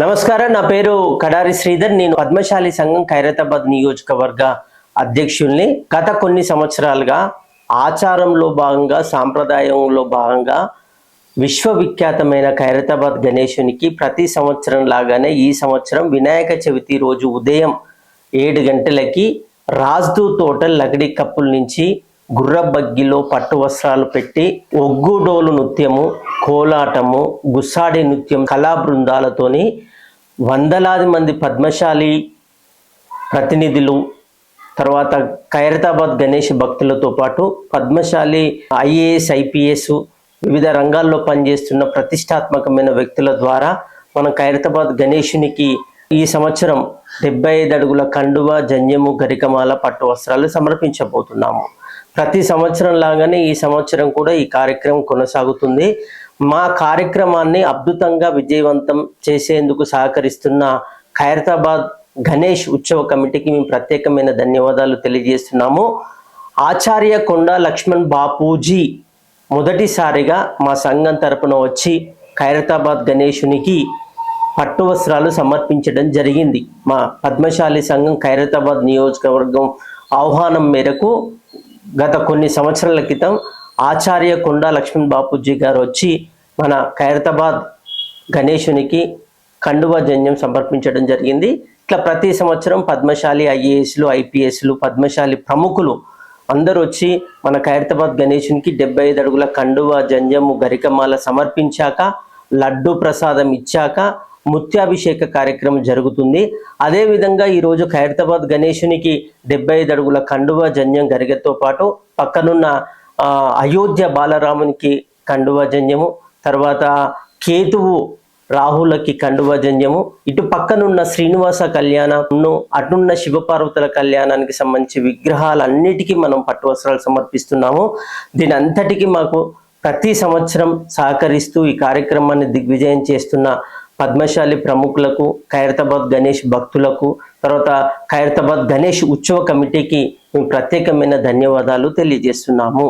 నమస్కారం నా పేరు కడారి శ్రీధర్. నేను పద్మశాలి సంఘం ఖైరతాబాద్ నియోజకవర్గ అధ్యక్షుల్ని. గత కొన్ని సంవత్సరాలుగా ఆచారంలో భాగంగా సాంప్రదాయంలో భాగంగా విశ్వవిఖ్యాతమైన ఖైరతాబాద్ గణేశునికి ప్రతి సంవత్సరం లాగానే ఈ సంవత్సరం వినాయక చవితి రోజు ఉదయం ఏడు గంటలకి రాజ్దూత్ హోటల్ లగడి కప్పుల నుంచి గుర్రబగ్గిలో పట్టు వస్త్రాలు పెట్టి ఒగ్గుడోలు నృత్యము కోలాటము గుస్సాడి నృత్యం కళా బృందాలతోని వందలాది మంది పద్మశాలి ప్రతినిధులు తర్వాత ఖైరతాబాద్ గణేష్ భక్తులతో పాటు పద్మశాలి ఐఏఎస్ ఐపీఎస్ వివిధ రంగాల్లో పనిచేస్తున్న ప్రతిష్టాత్మకమైన వ్యక్తుల ద్వారా మనం ఖైరతాబాద్ గణేషునికి ఈ సంవత్సరం డెబ్బై ఐదు అడుగుల కండువ జంజము గరికమాల పట్టు వస్త్రాలు సమర్పించబోతున్నాము. ప్రతి సంవత్సరం లాగానే ఈ సంవత్సరం కూడా ఈ కార్యక్రమం కొనసాగుతుంది. మా కార్యక్రమాన్ని అద్భుతంగా విజయవంతం చేసేందుకు సహకరిస్తున్న ఖైరతాబాద్ గణేష్ ఉత్సవ కమిటీకి మేము ప్రత్యేకమైన ధన్యవాదాలు తెలియజేస్తున్నాము. ఆచార్య కొండ లక్ష్మణ్ బాపూజీ మొదటిసారిగా మా సంఘం తరపున వచ్చి ఖైరతాబాద్ గణేషునికి పట్టు వస్త్రాలు సమర్పించడం జరిగింది. మా పద్మశాలి సంఘం ఖైరతాబాద్ నియోజకవర్గం ఆహ్వానం మేరకు గత కొన్ని సంవత్సరాల క్రితం ఆచార్య కొండ లక్ష్మణ్ బాపూజీ గారు వచ్చి మన ఖైరతాబాద్ గణేశునికి కండువ జన్యం సమర్పించడం జరిగింది. ఇట్లా ప్రతి సంవత్సరం పద్మశాలి ఐఏఎస్లు ఐపీఎస్లు పద్మశాలి ప్రముఖులు అందరూ వచ్చి మన ఖైరతాబాద్ గణేశునికి డెబ్బై ఐదు అడుగుల కండువ జంజము గరికమాల సమర్పించాక లడ్డు ప్రసాదం ఇచ్చాక ముత్యాభిషేక కార్యక్రమం జరుగుతుంది. అదేవిధంగా ఈరోజు ఖైరతాబాద్ గణేశునికి డెబ్బై ఐదు అడుగుల కండువ జన్యం గరిగతో పాటు పక్కనున్న అయోధ్య బాలరామునికి కండువ జన్యము తర్వాత కేతువు రాహులకి కండువ జన్యము ఇటు పక్కనున్న శ్రీనివాస కళ్యాణంను అటున్న శివపార్వతుల కళ్యాణానికి సంబంధించి విగ్రహాలన్నిటికీ మనం పట్టు వస్త్రాలు సమర్పిస్తున్నాము. దీని అంతటికీ మాకు ప్రతి సంవత్సరం సహకరిస్తూ ఈ కార్యక్రమాన్ని దిగ్విజయం చేస్తున్న పద్మశాలి ప్రముఖులకు ఖైరతాబాద్ గణేష్ భక్తులకు తర్వాత ఖైరతాబాద్ గణేష్ ఉత్సవ కమిటీకి మేము ప్రత్యేకమైన ధన్యవాదాలు తెలియజేస్తున్నాము.